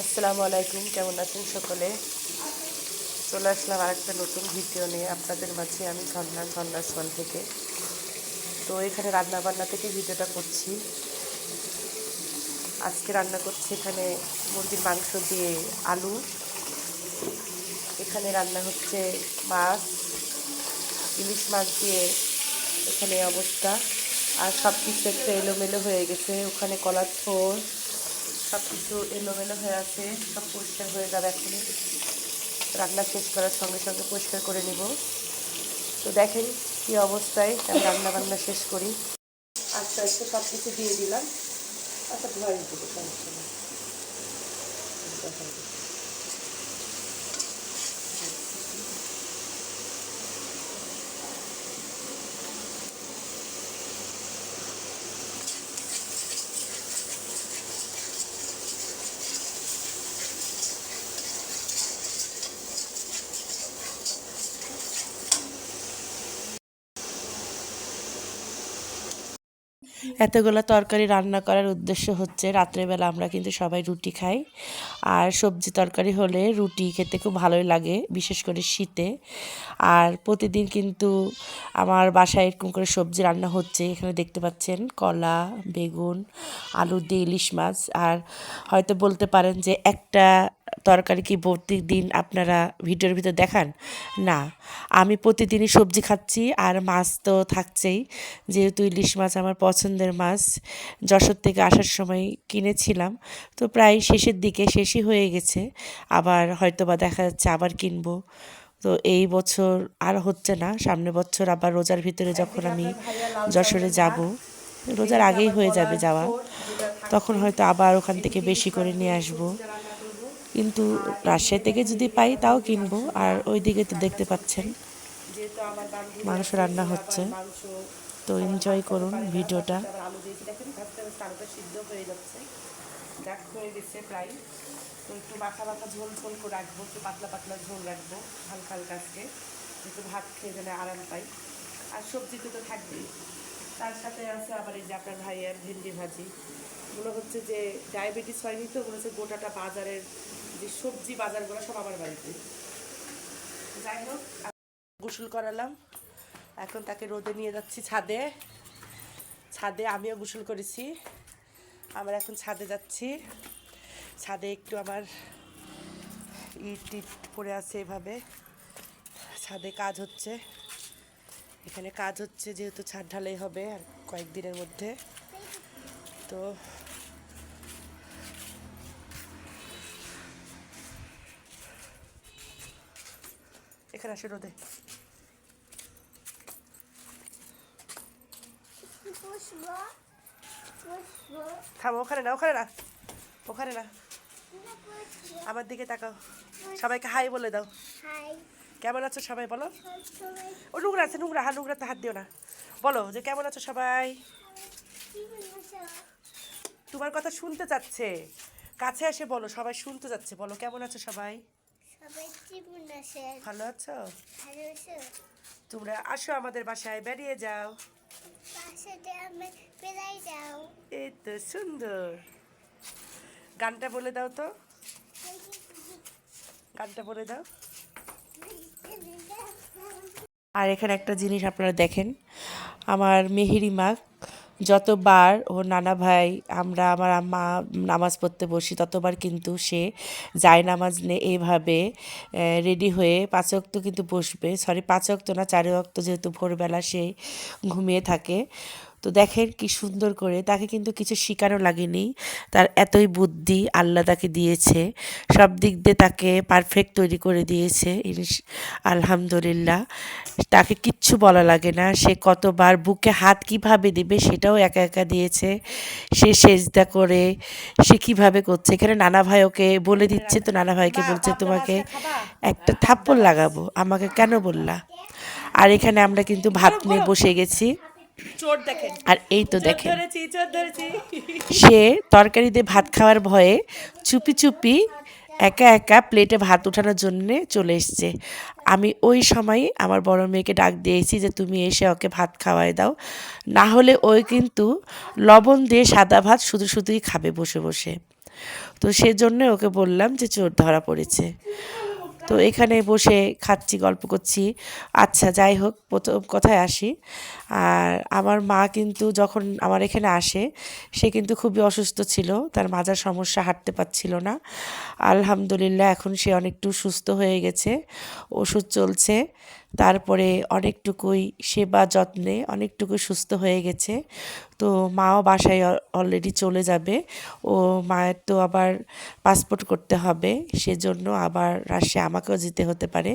আসসালামু আলাইকুম, কেমন আছেন সকলে? চলে আসলাম আরেকটা নতুন ভিডিও নিয়ে আপনাদের মাঝে আমি ঝর্ণা ঝর্ণা সোয়াল থেকে। তো এখানে রান্নাবান্না থেকে ভিডিওটা করছি। আজকে রান্না করছি এখানে মুরগির মাংস দিয়ে আলু। এখানে রান্না হচ্ছে মাছ, ইলিশ মাছ দিয়ে এখানে অবস্থা। আর সব কিছু একটা এলোমেলো হয়ে গেছে। ওখানে কলার থোর সব কিছু এলোমেলো হয়ে আছে, সব পরিষ্কার হয়ে যাবে এখনই। রান্না শেষ করার সঙ্গে সঙ্গে পরিষ্কার করে নিব। তো দেখেন কি অবস্থায় আমি রান্না বান্না শেষ করি। আস্তে আস্তে সব কিছু দিয়ে দিলাম। আচ্ছা ভয় দেবো সমস্যা এতগুলো তরকারি রান্না করার উদ্দেশ্য হচ্ছে রাত্রেবেলা আমরা কিন্তু সবাই রুটি খাই। আর সবজি তরকারি হলে রুটি খেতে খুব ভালোই লাগে, বিশেষ করে শীতে। আর প্রতিদিন কিন্তু আমার বাসায় এরকম করে সবজি রান্না হচ্ছে। এখানে দেখতে পাচ্ছেন কলা, বেগুন, আলু দিয়ে ইলিশ মাছ। আর হয়তো বলতে পারেন যে একটা তরকারি কি প্রত্যেক দিন আপনারা ভিডিওর ভিতর দেখান? না। আমি প্রতিদিনই সবজি খাচ্ছি আর মাছ তো থাকছেই। যেহেতু ইলিশ মাছ আমার পছন্দের মাছ, যশোর থেকে আসার সময় কিনেছিলাম। তো প্রায় শেষের দিকে শেষই হয়ে গেছে। আবার হয়তো বা দেখা যাচ্ছে আবার কিনবো। তো এই বছর আর হচ্ছে না। সামনে বছর আবার রোজার ভিতরে যখন আমি যশোরে যাব, রোজার আগেই হয়ে যাবে যাওয়া। তখন হয়তো আবার ওখান থেকে বেশি করে নিয়ে আসব। কিন্তু রাজশাহী থেকে যদি পাই তাও কিনবো। আর ওই দিকে তো দেখতে পাচ্ছেন, মাংস রান্না হচ্ছে। তো এনজয় করুন ভিডিওটা। প্রায়। তো একটু মাখা মাখা ঝোল ঝোল করে রাখব, একটু পাতলা পাতলা ঝোল রাখব, হালকা হালকা আজকে। একটু ভাত খেয়ে যেন আরাম পাই। আর সবজি তো থাকবেই। তার সাথে আছে আবার এই যে আপনার ভাইয়ের ভেন্ডি ভাজি। এগুলো হচ্ছে যে ডায়াবেটিস হয়নি তো, ওগুলো হচ্ছে গোটাটা বাজারের যে সবজি বাজারগুলো সব আমার বাড়িতে। যাই হোক, গোসল করালাম। এখন তাকে রোদে নিয়ে যাচ্ছি ছাদে। ছাদে আমিও গোসল করেছি। আমরা এখন ছাদে যাচ্ছি। ছাদে একটু আমার ইট টিট পড়ে আছে এভাবে। ছাদে কাজ হচ্ছে। এখানে কাজ হচ্ছে, যেহেতু ছাদ ঢালাই হবে আর কয়েকদিনের মধ্যে। তো এখানে আসে রোদে। ওখানে না ওখানে না। ওখানে না। আমার দিকে তাকাও। সবাইকে হাই বলে দাও। কেমন আছো সবাই, বলো? ও, নোংরা আছে, নোংরা, হা, নোংরাতে হাত দিও না। বলো যে কেমন আছো সবাই? তোমার কথা শুনতে চাচ্ছে। কাছে এসে বলো, সবাই শুনতে যাচ্ছে বলো, কেমন আছো সবাই? ভালো আছো? তোমরা আসো আমাদের বাসায় বেরিয়ে যাও। এই তো সুন্দর। গানটা বলে দাও তো। গানটা বলে দাও। আর এখানে একটা জিনিস আপনারা দেখেন। আমার মেহেরি মা যতবার ও নানা ভাই, আমরা আমার মা নামাজ পড়তে বসি, ততবার কিন্তু সে যায় নামাজ নিয়ে এইভাবে রেডি হয়ে পাঁচ অক্ত কিন্তু বসবে। সরি পাঁচ অক্ত না, চারি অক্ত যেহেতু ভোরবেলা সে ঘুমিয়ে থাকে। তো দেখেন কি সুন্দর করে তাকে কিন্তু কিছু শেখানো লাগেনি। তার এতই বুদ্ধি আল্লাহ তাকে দিয়েছে। সব দিক দিয়ে তাকে পারফেক্ট তৈরি করে দিয়েছে আলহামদুলিল্লাহ। তাকে কিচ্ছু বলা লাগে না। সে কতবার বুকে হাত কীভাবে দিবে সেটাও একা একা দিয়েছে। সে সেজদা করে সে কীভাবে করছে? এখানে নানা ভাই ওকে বলে দিচ্ছে তো নানা ভাইকে বলছে তোমাকে একটা থাপ্পড় লাগাবো। আমাকে কেন বললা? আর এখানে আমরা কিন্তু ভাত নিয়ে বসে গেছি। চোর দেখেন। আর এই তো দেখেন। সে তরকারি দিয়ে ভাত খাওয়ার ভয়ে চুপি চুপি একা একা প্লেটে ভাত ওঠানোর জন্য চলে এসছে। আমি ওই সময় আমার বড় মেয়েকে ডাক দিয়েছি যে তুমি এসে ওকে ভাত খাওয়াই দাও। না হলে ওই কিন্তু লবণ দিয়ে সাদা ভাত শুধু শুধুই খাবে বসে বসে। তো সেজন্য ওকে বললাম যে চোর ধরা পড়েছে। তো এখানে বসে খাচ্ছি, গল্প করছি। আচ্ছা যাই হোক, প্রথম কথায় আসি। আর আমার মা কিন্তু যখন আমার এখানে আসে, সে কিন্তু খুবই অসুস্থ ছিল। তার মাজার সমস্যা, হাঁটতে পারছিল না। আলহামদুলিল্লাহ, এখন সে অনেকটু সুস্থ হয়ে গেছে। ওষুধ চলছে। তারপরে অনেকটুকুই সেবা যত্নে, অনেকটুকু সুস্থ হয়ে গেছে। তো মাও বাসায় অলরেডি চলে যাবে। ও মায়ের তো আবার পাসপোর্ট করতে হবে, সেজন্য আবার রাশিয়া আমাকেও যেতে হতে পারে।